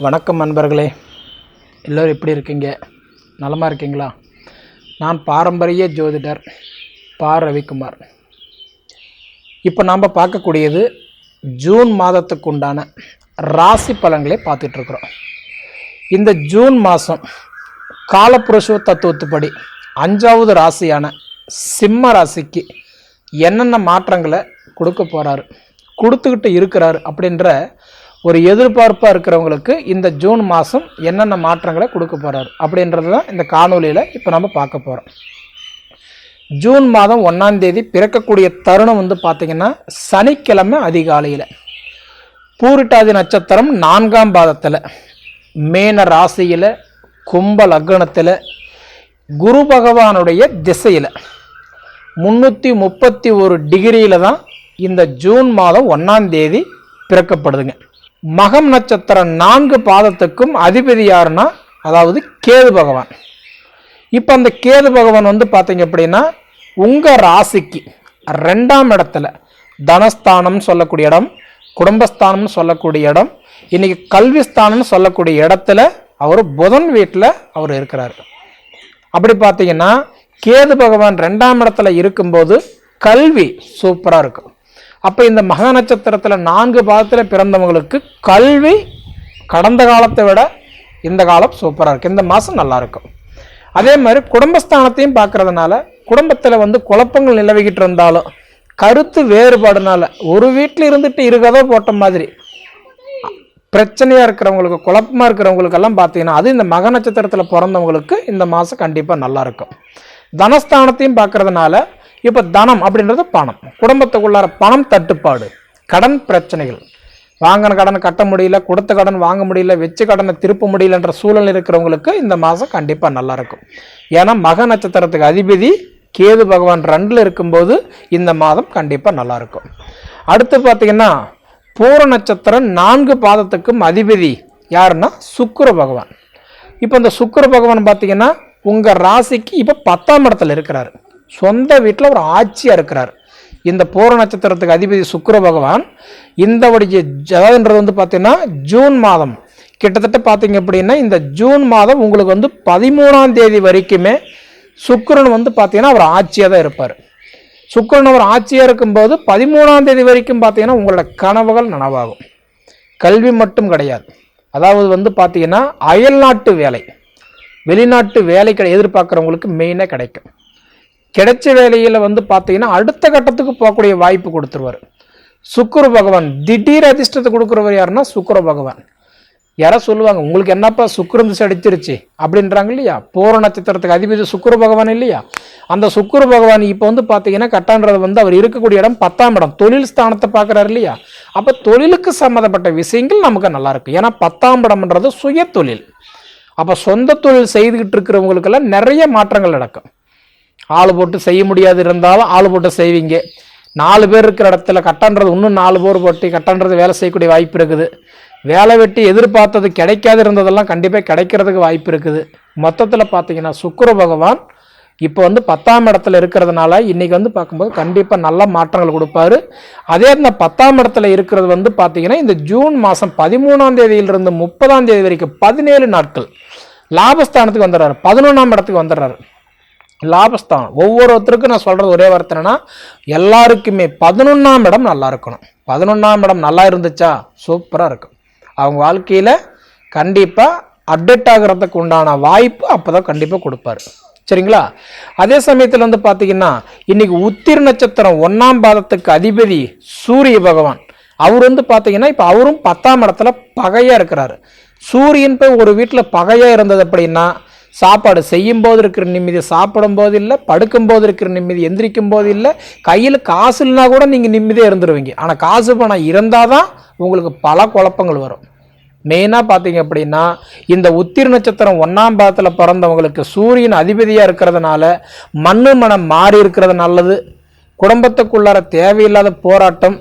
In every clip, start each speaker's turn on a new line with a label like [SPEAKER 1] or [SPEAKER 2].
[SPEAKER 1] வணக்கம் நண்பர்களே. எல்லோரும் எப்படி இருக்கீங்க? நலமாக இருக்கீங்களா? நான் பாரம்பரிய ஜோதிடர் பா. ரவிக்குமார். இப்போ நாம் பார்க்கக்கூடியது ஜூன் மாதத்துக்கு உண்டான ராசி பலன்களை பார்த்துட்ருக்குறோம் இந்த ஜூன் மாதம் காலப்புருஷ தத்துவத்துப்படி அஞ்சாவது ராசியான சிம்ம ராசிக்கு என்னென்ன மாற்றங்களை கொடுக்க போகிறாரு கொடுத்துக்கிட்டு இருக்கிறாரு அப்படின்ற ஒரு எதிர்பார்ப்பாக இருக்கிறவங்களுக்கு இந்த ஜூன் மாதம் என்னென்ன மாற்றங்களை கொடுக்க போகிறாரு அப்படின்றது தான் இந்த காணொலியில் இப்போ நம்ம பார்க்க போகிறோம் ஜூன் மாதம் ஒன்றாம் தேதி பிறக்கக்கூடிய தருணம் வந்து பார்த்திங்கன்னா சனிக்கிழமை அதிகாலையில். பூரிட்டாதி நட்சத்திரம் நான்காம் பாதத்தில் மேன ராசியில் கும்ப லக்னத்தில் குரு பகவானுடைய திசையில். முந்நூற்றி முப்பத்தி ஒரு டிகிரியில் தான் இந்த ஜூன் மாதம் ஒன்றாம் தேதி பிறக்கப்படுதுங்க. மகம் நட்சத்திரம் நான்கு பாதத்துக்கும் அதிபதி யாருன்னா அதாவது கேது பகவான். இப்போ அந்த கேது பகவான் வந்து பார்த்தீங்க அப்படின்னா உங்கள் ராசிக்கு ரெண்டாம் இடத்துல தனஸ்தானம்னு சொல்லக்கூடிய இடம் குடும்பஸ்தானம்னு சொல்லக்கூடிய இடம் இன்னைக்கு கல்விஸ்தானம்னு சொல்லக்கூடிய இடத்துல அவர் புதன் வீட்டில் அவர் இருக்கிறார். அப்படி பார்த்தீங்கன்னா கேது பகவான் ரெண்டாம் இடத்துல இருக்கும்போது கல்வி சூப்பராக இருக்கும். அப்போ இந்த மக நட்சத்திரத்தில் நான்கு பாதத்தில் பிறந்தவங்களுக்கு கல்வி கடந்த காலத்தை விட இந்த காலம் சூப்பராக இருக்குது இந்த மாதம் நல்லாயிருக்கும் அதே மாதிரி குடும்பஸ்தானத்தையும் பார்க்குறதுனால குடும்பத்தில் வந்து குழப்பங்கள் நிலவிக்கிட்டு இருந்தாலும் கருத்து வேறுபாடுனால ஒரு வீட்டில் இருந்துட்டு இருக்கதோ போட்ட மாதிரி பிரச்சனையாக இருக்கிறவங்களுக்கு குழப்பமாக இருக்கிறவங்களுக்கெல்லாம் பார்த்தீங்கன்னா அது இந்த மக நட்சத்திரத்தில் பிறந்தவங்களுக்கு இந்த மாதம் கண்டிப்பாக நல்லாயிருக்கும் தனஸ்தானத்தையும் பார்க்குறதுனால இப்போ தனம் அப்படின்றது பணம். குடும்பத்துக்குள்ளார பணம் தட்டுப்பாடு. கடன் பிரச்சனைகள். வாங்கின கடன் கட்ட முடியல கொடுத்த கடன் வாங்க முடியல வச்ச கடனை திருப்ப முடியலன்ற சூழல் இருக்கிறவங்களுக்கு இந்த மாதம் கண்டிப்பாக நல்லாயிருக்கும் ஏன்னா மக நட்சத்திரத்துக்கு அதிபதி கேது பகவான் ரெண்டில் இருக்கும்போது இந்த மாதம் கண்டிப்பாக நல்லாயிருக்கும் அடுத்து பார்த்தீங்கன்னா பூர நட்சத்திரம் நான்கு பாதத்துக்கும் அதிபதி யாருன்னா சுக்கர பகவான். இப்போ இந்த சுக்கர பகவான் பார்த்தீங்கன்னா உங்கள் ராசிக்கு இப்போ பத்தாம் இடத்துல இருக்கிறாரு. சொந்த வீட்டில் ஒரு ஆட்சியாக இருக்கிறார் இந்த பூர நட்சத்திரத்துக்கு அதிபதி சுக்கர பகவான் இந்த உடைய ஜாதன்றது வந்து பார்த்தீங்கன்னா ஜூன் மாதம். கிட்டத்தட்ட பார்த்தீங்க அப்படின்னா இந்த ஜூன் மாதம் உங்களுக்கு வந்து பதிமூணாம் தேதி வரைக்குமே சுக்கரன் வந்து பார்த்தீங்கன்னா அவர் ஆட்சியாக தான் இருப்பார். சுக்கரன் அவர் ஆட்சியாக இருக்கும்போது பதிமூணாம் தேதி வரைக்கும் பார்த்தீங்கன்னா உங்களோட கனவுகள் நனவாகும். கல்வி மட்டும் கிடையாது. அதாவது வந்து பார்த்தீங்கன்னா அயல்நாட்டு வேலை. வெளிநாட்டு வேலை கிடை எதிர்பார்க்குறவங்களுக்கு மெயினாக கிடைக்கும். கிடைச்ச வேலையில் வந்து பார்த்தீங்கன்னா அடுத்த கட்டத்துக்கு போகக்கூடிய வாய்ப்பு கொடுத்துருவார். சுக்குரு பகவான் திடீர் அதிர்ஷ்டத்தை கொடுக்குறவர் யாருன்னா சுக்குர பகவான். யாரோ சொல்லுவாங்க உங்களுக்கு என்னப்பா சுக்குரம் திசை அடிச்சிருச்சு? அப்படின்றாங்க இல்லையா? போர நட்சத்திரத்துக்கு அதிபதி சுக்குரு பகவான் இல்லையா? அந்த சுக்குரு பகவான் இப்போ வந்து பார்த்தீங்கன்னா கட்டான்றது வந்து அவர் இருக்கக்கூடிய இடம் பத்தாம் இடம். தொழில் ஸ்தானத்தை பார்க்குறாரு இல்லையா? அப்போ தொழிலுக்கு சம்மந்தப்பட்ட விஷயங்கள் நமக்கு நல்லாயிருக்கும் ஏன்னா பத்தாம் இடம்ன்றது சுய தொழில் அப்போ சொந்த தொழில் செய்துக்கிட்டு இருக்கிறவங்களுக்கெல்லாம் நிறைய மாற்றங்கள் நடக்கும். ஆள் போட்டு செய்ய முடியாது இருந்தாலும் ஆள் போட்டு செய்வீங்க. நாலு பேர் இருக்கிற இடத்துல கட்டன்றது இன்னும் நாலு பேர் போட்டு கட்டன்றது வேலை செய்யக்கூடிய வாய்ப்பு இருக்குது. வேலை வெட்டி எதிர்பார்த்தது கிடைக்காது இருந்ததெல்லாம் கண்டிப்பாக கிடைக்கிறதுக்கு வாய்ப்பு இருக்குது. மொத்தத்தில் பார்த்தீங்கன்னா சுக்கர பகவான் இப்போ வந்து பத்தாம் இடத்துல இருக்கிறதுனால இன்றைக்கி வந்து பார்க்கும்போது கண்டிப்பாக நல்ல மாற்றங்கள் கொடுப்பாரு. அதே இந்த பத்தாம் இடத்துல இருக்கிறது வந்து பார்த்தீங்கன்னா இந்த ஜூன் மாதம் பதிமூணாம் தேதியிலிருந்து முப்பதாம் தேதி வரைக்கும் பதினேழு நாட்கள் லாபஸ்தானத்துக்கு வந்துடுறாரு. பதினொன்றாம் இடத்துக்கு வந்துடுறாரு. லாபஸ்தானம் ஒவ்வொருத்தருக்கும் நான் சொல்கிறது ஒரே வார்த்தை எல்லாருக்குமே பதினொன்றாம் இடம் நல்லா இருக்கணும். பதினொன்றாம் இடம் நல்லா இருந்துச்சா? சூப்பராக இருக்கும். அவங்க வாழ்க்கையில் கண்டிப்பாக அப்டேட் ஆகிறதுக்கு உண்டான வாய்ப்பு அப்போ தான் கண்டிப்பாக கொடுப்பாரு. சரிங்களா? அதே சமயத்தில் வந்து பார்த்தீங்கன்னா இன்னைக்கு உத்திர நட்சத்திரம் ஒன்றாம் பாதத்துக்கு அதிபதி சூரிய பகவான். அவர் வந்து பார்த்தீங்கன்னா இப்போ அவரும் பத்தாம் இடத்துல பகையாக இருக்கிறாரு. சூரியன் போய் ஒரு வீட்டில் பகையாக இருந்தது அப்படின்னா சாப்பாடு செய்யும் போது இருக்கிற நிம்மதி சாப்பிடும் போது இல்லை படுக்கும் போது இருக்கிற நிம்மதி எந்திரிக்கும் போது இல்லை கையில் காசு இல்லைனா கூட நீங்கள் நிம்மதியாக இருந்துருவீங்க. ஆனால் காசு பணம் இருந்தால் தான் உங்களுக்கு பல குழப்பங்கள் வரும். மெயினாக பார்த்தீங்க அப்படின்னா இந்த உத்திர நட்சத்திரம் ஒன்றாம் பாதத்தில் பிறந்தவங்களுக்கு சூரியன் அதிபதியாக இருக்கிறதுனால மண்ணு மனம் மாறி இருக்கிறது நல்லது. குடும்பத்துக்குள்ளார தேவையில்லாத போராட்டம்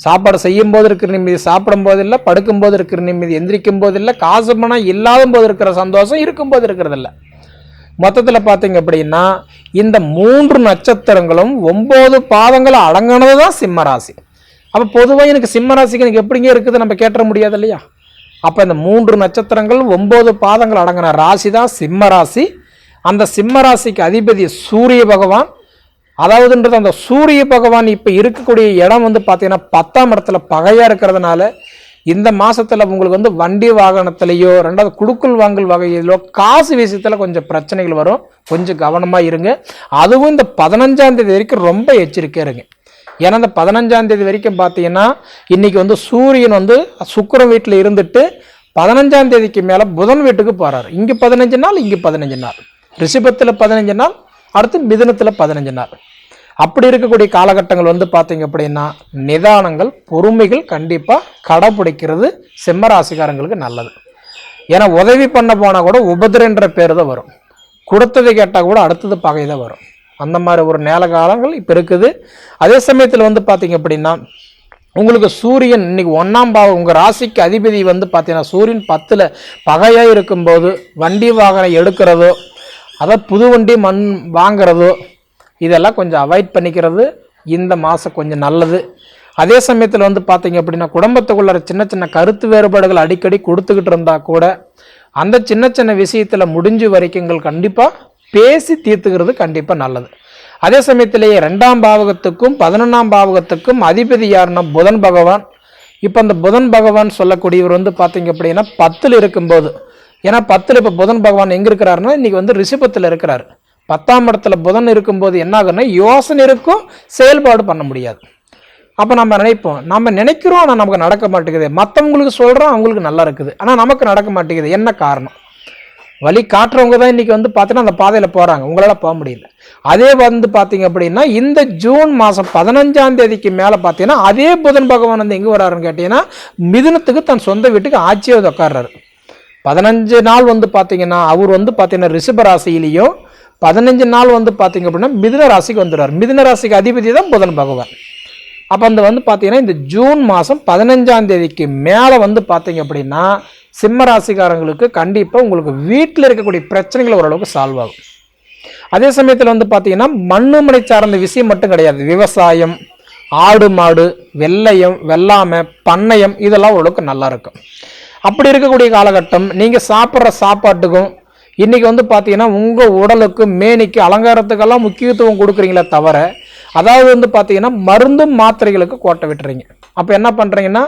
[SPEAKER 1] சாப்பாடு செய்யும் போது இருக்கிற நிம்மதி சாப்பிடும் போது இல்லை படுக்கும் போது இருக்கிற நிம்மதி எந்திரிக்கும் போது இல்லை காசு பணம் இல்லாத போது இருக்கிற சந்தோஷம் இருக்கும் போது இருக்கிறதில்ல மொத்தத்தில் பார்த்தீங்க அப்படின்னா இந்த மூன்று நட்சத்திரங்களும் ஒம்பது பாதங்களும் அடங்கினது தான் சிம்மராசி. அப்போ பொதுவாக எனக்கு சிம்மராசிக்கு எனக்கு எப்படிங்க இருக்குது நம்ம கேட்ட முடியாது இல்லையா? அப்போ இந்த மூன்று நட்சத்திரங்கள் ஒம்பது பாதங்கள் அடங்கின ராசி தான் சிம்ம ராசி அந்த சிம்ம ராசிக்கு அதிபதி சூரிய பகவான் அதாவதுன்றது அந்த சூரிய பகவான் இப்போ இருக்கக்கூடிய இடம் வந்து பார்த்தீங்கன்னா பத்தாம் இடத்துல பகையாக இருக்கிறதுனால இந்த மாதத்தில் உங்களுக்கு வந்து வண்டி வாகனத்திலேயோ ரெண்டாவது குடுக்கல் வாங்கல் வகையிலோ காசு விஷயத்தில் கொஞ்சம் பிரச்சனைகள் வரும். கொஞ்சம் கவனமாக இருங்க. அதுவும் இந்த பதினஞ்சாந்தேதி வரைக்கும் ரொம்ப எச்சரிக்கையாக இருங்க. ஏன்னா இந்த பதினஞ்சாந்தேதி வரைக்கும் பார்த்தீங்கன்னா இன்றைக்கி வந்து சூரியன் வந்து சுக்கிரன் வீட்டில் இருந்துட்டு பதினஞ்சாம் தேதிக்கு மேலே புதன் வீட்டுக்கு போகிறார் இங்கே பதினஞ்சு நாள் இங்கே பதினஞ்சு நாள். ரிஷபத்தில் பதினஞ்சு நாள் அடுத்து மிதுனத்தில் பதினஞ்சு நாள். அப்படி இருக்கக்கூடிய காலகட்டங்கள் வந்து பார்த்தீங்க அப்படின்னா நிதானங்கள் பொறுமைகள் கண்டிப்பாக கடைப்பிடிக்கிறது சிம்மராசிக்காரங்களுக்கு நல்லது. ஏன்னா உதவி பண்ண போனால் கூட உபதிரன்ற பேர் தான் வரும். கொடுத்ததை கேட்டால் கூட அடுத்தது பகை தான் வரும். அந்த மாதிரி ஒரு நேர காலங்கள் இப்போ இருக்குது. அதே சமயத்தில் வந்து பார்த்தீங்க அப்படின்னா உங்களுக்கு சூரியன் இன்னைக்கு ஒன்றாம் பாவம் உங்கள் ராசிக்கு அதிபதி வந்து பார்த்தீங்கன்னா சூரியன் பத்தில் பகையாக இருக்கும்போது வண்டி வாகனம் எடுக்கிறதோ அதாவது புது வண்டி மண் வாங்கிறதோ இதெல்லாம் கொஞ்சம் அவாய்ட் பண்ணிக்கிறது இந்த மாதம் கொஞ்சம் நல்லது. அதே சமயத்தில் வந்து பார்த்தீங்க அப்படின்னா குடும்பத்துக்குள்ள சின்ன சின்ன கருத்து வேறுபாடுகள் அடிக்கடி கொடுத்துக்கிட்டு இருந்தால் கூட அந்த சின்ன சின்ன விஷயத்தில் முடிஞ்ச வரைக்குங்கள் கண்டிப்பாக பேசி தீர்த்துக்கிறது கண்டிப்பாக நல்லது. அதே சமயத்திலேயே ரெண்டாம் பாவகத்துக்கும் பதினொன்றாம் பாவகத்துக்கும் அதிபதி யாருன்னா புதன் பகவான். இப்போ அந்த புதன் பகவான் சொல்லக்கூடியவர் வந்து பார்த்தீங்க அப்படின்னா பத்தில் இருக்கும்போது. ஏன்னா பத்தில் இப்போ புதன் பகவான் எங்கே இருக்கிறாருன்னா இன்றைக்கி வந்து ரிஷபத்தில் இருக்கிறார். பத்தாம் இடத்துல புதன் இருக்கும்போது என்ன ஆகுன்னா யோசனை இருக்கும் செயல்பாடு பண்ண முடியாது. அப்போ நம்ம நினைப்போம் நம்ம நினைக்கிறோம் ஆனால் நமக்கு நடக்க மாட்டேங்குது. மற்றவங்களுக்கு சொல்கிறோம் அவங்களுக்கு நல்லா இருக்குது. ஆனால் நமக்கு நடக்க மாட்டேங்குது. என்ன காரணம்? வழி காட்டுறவங்க தான் இன்றைக்கி வந்து பார்த்தீங்கன்னா அந்த பாதையில் போகிறாங்க உங்களால் போக முடியல. அதே வந்து பார்த்தீங்க அப்படின்னா இந்த ஜூன் மாதம் பதினஞ்சாம் தேதிக்கு மேலே பார்த்தீங்கன்னா அதே புதன் பகவான் வந்து எங்கே வராருன்னு கேட்டிங்கன்னா மிதுனத்துக்கு தன் சொந்த வீட்டுக்கு ஆட்சியை உட்கார்றாரு. பதினஞ்சு நாள் வந்து பார்த்தீங்கன்னா அவர் வந்து பார்த்தீங்கன்னா ரிஷபராசியிலையும் பதினஞ்சு நாள் வந்து பார்த்தீங்க அப்படின்னா மிதுன ராசிக்கு வந்துடுவார். மிதுன ராசிக்கு அதிபதி தான் புதன் பகவான். அப்போ அந்த வந்து பார்த்தீங்கன்னா இந்த ஜூன் மாதம் பதினஞ்சாம் தேதிக்கு மேலே வந்து பார்த்தீங்க அப்படின்னா சிம்ம ராசிக்காரங்களுக்கு கண்டிப்பாக உங்களுக்கு வீட்டில் இருக்கக்கூடிய பிரச்சனைகள் ஓரளவுக்கு சால்வ் ஆகும். அதே சமயத்தில் வந்து பார்த்தீங்கன்னா மண்ணுமனை சார்ந்த விஷயம் மட்டும் கிடையாது. விவசாயம் ஆடு மாடு வெள்ளையம் வெள்ளாமை பண்ணையம் இதெல்லாம் ஓரளவுக்கு நல்லா இருக்கும். அப்படி இருக்கக்கூடிய காலகட்டம் நீங்கள் சாப்பிட்ற சாப்பாட்டுக்கும் இன்றைக்கி வந்து பார்த்தீங்கன்னா உங்கள் உடலுக்கு மேனிக்கு அலங்காரத்துக்கெல்லாம் முக்கியத்துவம் கொடுக்குறீங்களே தவிர அதாவது வந்து பார்த்தீங்கன்னா மருந்தும் மாத்திரைகளுக்கு கோட்டை விட்டுறீங்க. அப்போ என்ன பண்ணுறீங்கன்னா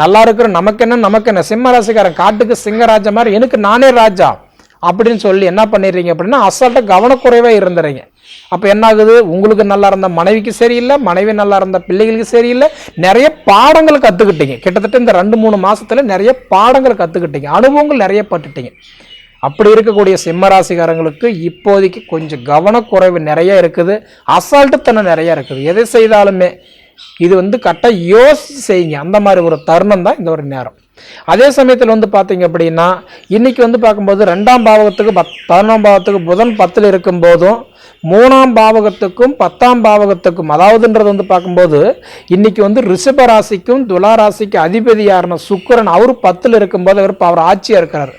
[SPEAKER 1] நல்லா இருக்கிற நமக்கு என்ன நமக்கு என்ன? சிம்ம ராசிக்காரன் காட்டுக்கு சிங்கராஜா மாதிரி எனக்கு நானே ராஜா அப்படின்னு சொல்லி என்ன பண்ணிடுறீங்க அப்படின்னா அசால்ட்டாக கவனக்குறைவாக இருந்துறீங்க. அப்போ என்ன ஆகுது? உங்களுக்கு நல்லா இருந்த மனைவிக்கு சரியில்லை மனைவி நல்லா இருந்த பிள்ளைகளுக்கு சரியில்லை நிறைய பாடங்கள் கற்றுக்கிட்டீங்க கிட்டத்தட்ட இந்த ரெண்டு மூணு மாதத்தில் நிறைய பாடங்கள் கற்றுக்கிட்டீங்க அனுபவங்கள் நிறைய பட்டுட்டீங்க. அப்படி இருக்கக்கூடிய சிம்மராசிகாரங்களுக்கு இப்போதைக்கு கொஞ்சம் கவனக்குறைவு நிறைய இருக்குது. அசால்ட்டுத்தனம் நிறைய இருக்குது. எதை செய்தாலுமே இது வந்து கரெக்டாக யோசித்து செய்யுங்க. அந்த மாதிரி ஒரு தருணம் தான் இந்த ஒரு நேரம். அதே சமயத்தில் வந்து பார்த்தீங்க அப்படின்னா இன்றைக்கி வந்து பார்க்கும்போது ரெண்டாம் பாவகத்துக்கு பத் பதினொன்றாம் பாவத்துக்கு புதன் பத்தில் இருக்கும்போதும் மூணாம் பாவகத்துக்கும் பத்தாம் பாவகத்துக்கும் அதாவதுன்றது வந்து பார்க்கும்போது இன்னைக்கு வந்து ரிஷப ராசிக்கும் துலா ராசிக்கு அதிபதியாருன சுக்கிரன் அவர் பத்தில் இருக்கும்போது அவர் அவர் ஆட்சியாக இருக்கிறார்.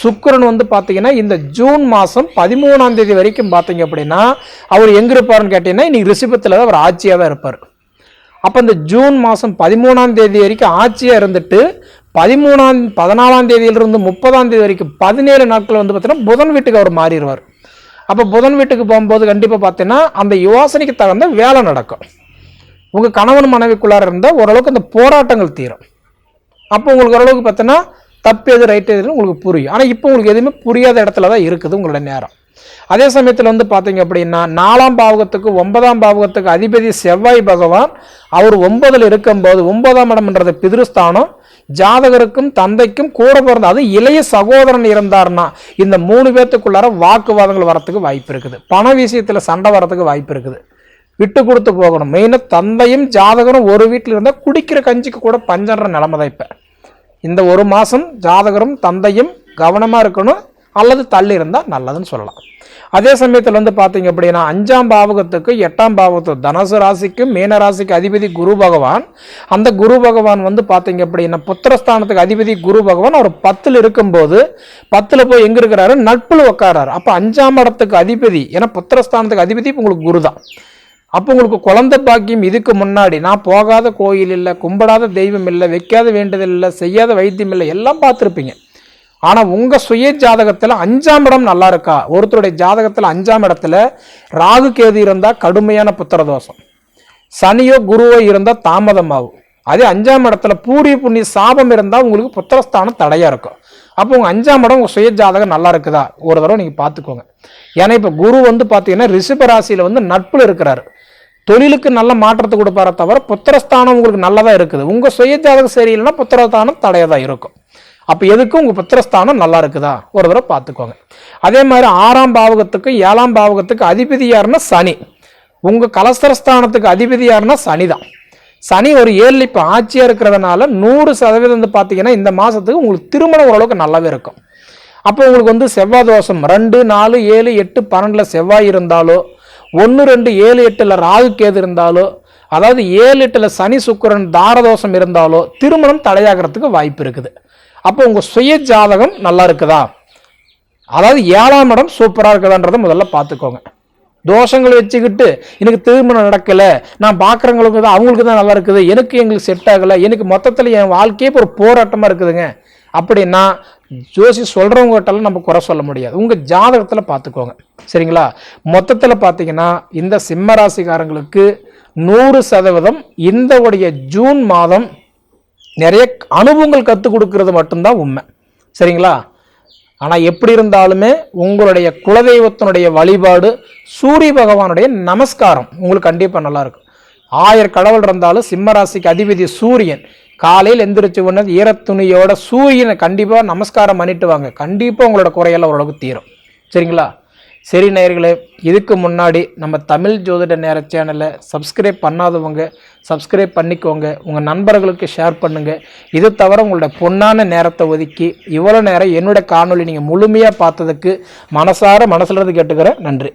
[SPEAKER 1] சுக்கரன் வந்து பார்த்தீங்கன்னா இந்த ஜூன் மாதம் பதிமூணாம் தேதி வரைக்கும் பார்த்தீங்க அப்படின்னா அவர் எங்கே இருப்பாருன்னு கேட்டிங்கன்னா இன்னைக்கு ரிஷபத்தில் தான் அவர் ஆட்சியாக தான் இருப்பார். அப்போ இந்த ஜூன் மாதம் பதிமூணாம் தேதி வரைக்கும் ஆட்சியாக இருந்துட்டு பதிமூணாம் பதினாலாம் தேதியிலிருந்து முப்பதாம் தேதி வரைக்கும் பதினேழு நாட்கள் வந்து பார்த்தீங்கன்னா புதன் வீட்டுக்கு அவர் மாறிடுவார். அப்போ புதன் வீட்டுக்கு போகும்போது கண்டிப்பாக பார்த்தீங்கன்னா அந்த யோசனைக்கு தகுந்த வேலை நடக்கும். உங்கள் கணவன் மனைவிக்குள்ளார இருந்தால் ஓரளவுக்கு அந்த போராட்டங்கள் தீரும். அப்போ உங்களுக்கு ஓரளவுக்கு பார்த்தீங்கன்னா தப்பு எது ரைட் எதுன்னு உங்களுக்கு புரியும். ஆனால் இப்போ உங்களுக்கு எதுவுமே புரியாத இடத்துல தான் இருக்குது உங்களோட நேரம். அதே சமயத்தில் வந்து பார்த்தீங்க அப்படின்னா நாலாம் பாவகத்துக்கு ஒன்பதாம் பாவகத்துக்கு அதிபதி செவ்வாய் பகவான் அவர் ஒன்பதில் இருக்கும்போது ஒன்பதாம் இடம்ன்றது பிதிருஸ்தானம் ஜாதகருக்கும் தந்தைக்கும் கூட பிறந்த அது இளைய சகோதரன் இருந்தார்னா இந்த மூணு பேர்த்துக்குள்ளார வாக்குவாதங்கள் வரத்துக்கு வாய்ப்பு இருக்குது. பண விஷயத்தில் சண்டை வரத்துக்கு வாய்ப்பு இருக்குது. விட்டு கொடுத்து போகணும். மெயினாக தந்தையும் ஜாதகரும் ஒரு வீட்டில் இருந்தால் குடிக்கிற கஞ்சிக்கு கூட பஞ்சன்ற நிலமை தான் இப்போ. இந்த ஒரு மாதம் ஜாதகரும் தந்தையும் கவனமாக இருக்கணும் அல்லது தள்ளி இருந்தால் நல்லதுன்னு சொல்லலாம். அதே சமயத்தில் வந்து பார்த்தீங்க அப்படின்னா அஞ்சாம் பாவகத்துக்கு எட்டாம் பாவகத்துக்கு தனுசு ராசிக்கு மீன ராசிக்கு அதிபதி குரு பகவான். அந்த குரு பகவான் வந்து பார்த்தீங்க அப்படின்னா புத்திரஸ்தானத்துக்கு அதிபதி குரு பகவான் அவர் பத்தில் இருக்கும்போது பத்தில் போய் எங்கே இருக்கிறாரு? நட்பில் உட்காராரு அப்போ அஞ்சாம் இடத்துக்கு அதிபதி ஏன்னா புத்திரஸ்தானத்துக்கு அதிபதி உங்களுக்கு குரு தான் அப்போ உங்களுக்கு குழந்தை பாக்கியம் இதுக்கு முன்னாடி. நான் போகாத கோயில் இல்லை கும்பிடாத தெய்வம் இல்லை வைக்காத வேண்டுதல் இல்லை செய்யாத வைத்தியம் இல்லை எல்லாம் பார்த்துருப்பீங்க. ஆனால் உங்கள் சுய ஜாதகத்தில் அஞ்சாம் இடம் நல்லா இருக்கா? ஒருத்தருடைய ஜாதகத்தில் அஞ்சாம் இடத்துல ராகு கேது இருந்தால் கடுமையான புத்திர தோஷம் சனியோ குருவோ இருந்தால் தாமதமாகும் அதே அஞ்சாம் இடத்துல பூரிய புண்ணிய சாபம் இருந்தால் உங்களுக்கு புத்திரஸ்தானம் தடையாக இருக்கும். அப்போ உங்கள் அஞ்சாம் இடம் உங்கள் சுய ஜாதகம் நல்லா இருக்குதா? ஒரு தடவை நீங்கள் பார்த்துக்கோங்க. ஏன்னா இப்போ குரு வந்து பார்த்தீங்கன்னா ரிஷப ராசியில் வந்து நட்பில் இருக்கிறாரு. தொழிலுக்கு நல்ல மாற்றத்தை கொடுப்பாரே தவிர புத்திரஸ்தானம் உங்களுக்கு நல்லதாக இருக்குது. உங்கள் சுய ஜாதகம் சரியில்லைன்னா புத்திரஸ்தானம் தடையாக தான் இருக்கும். அப்போ எதுக்கு உங்கள் புத்திரஸ்தானம் நல்லா இருக்குதா? ஒரு தடவை பார்த்துக்கோங்க. அதே மாதிரி ஆறாம் பாவகத்துக்கு ஏழாம் பாவகத்துக்கு அதிபதி யாருன்னா சனி. உங்கள் கலஸ்தரஸ்தானத்துக்கு அதிபதி யாருன்னா சனி தான் சனி ஒரு ஏழு இப்போ ஆட்சியாக இருக்கிறதுனால நூறு சதவீதம் வந்து பார்த்தீங்கன்னா இந்த மாதத்துக்கு உங்களுக்கு திருமணம் ஓரளவுக்கு நல்லாவே இருக்கும். அப்போ உங்களுக்கு வந்து செவ்வாய் தோஷம். ரெண்டு நாலு ஏழு எட்டு பன்னெண்டில் செவ்வாய் இருந்தாலோ ஒன்று ரெண்டு ஏழு எட்டில் ராகு கேது இருந்தாலோ அதாவது ஏழு எட்டில் சனி சுக்கரன் தாரதோஷம் இருந்தாலோ திருமணம் தடையாகிறதுக்கு வாய்ப்பு இருக்குது. அப்போ உங்கள் சுய ஜாதகம் நல்லா இருக்குதா? அதாவது ஏழாம் இடம் சூப்பராக இருக்குதான்றதை முதல்ல பார்த்துக்கோங்க. தோஷங்கள் வச்சுக்கிட்டு எனக்கு திருமணம் நடக்கலை நான் பார்க்குறவங்களுக்கு தான் அவங்களுக்கு தான் நல்லா இருக்குது எனக்கு எங்களுக்கு செட் ஆகலை எனக்கு மொத்தத்தில் என் வாழ்க்கையே ஒரு போராட்டமாக இருக்குதுங்க. அப்படின்னா ஜோசி சொல்கிறவங்ககிட்டலாம் நம்ம குறை சொல்ல முடியாது. உங்கள் ஜாதகத்தில் பார்த்துக்கோங்க. சரிங்களா? மொத்தத்தில் பார்த்தீங்கன்னா இந்த சிம்ம ராசிக்காரங்களுக்கு நூறு சதவீதம் இந்த உடைய ஜூன் மாதம் நிறைய அனுபவங்கள் கற்றுக் கொடுக்கறது மட்டும்தான் உண்மை. சரிங்களா? ஆனால் எப்படி இருந்தாலுமே உங்களுடைய குலதெய்வத்தினுடைய வழிபாடு சூரிய பகவானுடைய நமஸ்காரம் உங்களுக்கு கண்டிப்பாக நல்லாயிருக்கும் ஆயிரம் கடவுள் இருந்தாலும் சிம்ம ராசிக்கு அதிபதி சூரியன். காலையில் எந்திரிச்சு உடனே ஈரத்துணியோட சூரியனை கண்டிப்பாக நமஸ்காரம் பண்ணிட்டு வாங்க. கண்டிப்பாக உங்களோட குறையெல்லாம் ஓரளவுக்கு தீரும். சரிங்களா? சரி நேயர்களே இதுக்கு முன்னாடி நம்ம தமிழ் ஜோதிட நேர சேனலை சப்ஸ்கிரைப் பண்ணாதவங்க சப்ஸ்கிரைப் பண்ணிக்கோங்க. உங்கள் நண்பர்களுக்கு ஷேர் பண்ணுங்கள் இது தவிர உங்களோட பொன்னான நேரத்தை ஒதுக்கி இவ்வளோ நேரம் என்னோட காணொலி நீங்கள் முழுமையாக பார்த்ததுக்கு மனசார மனசுலருந்து கேட்டுக்கிறேன். நன்றி.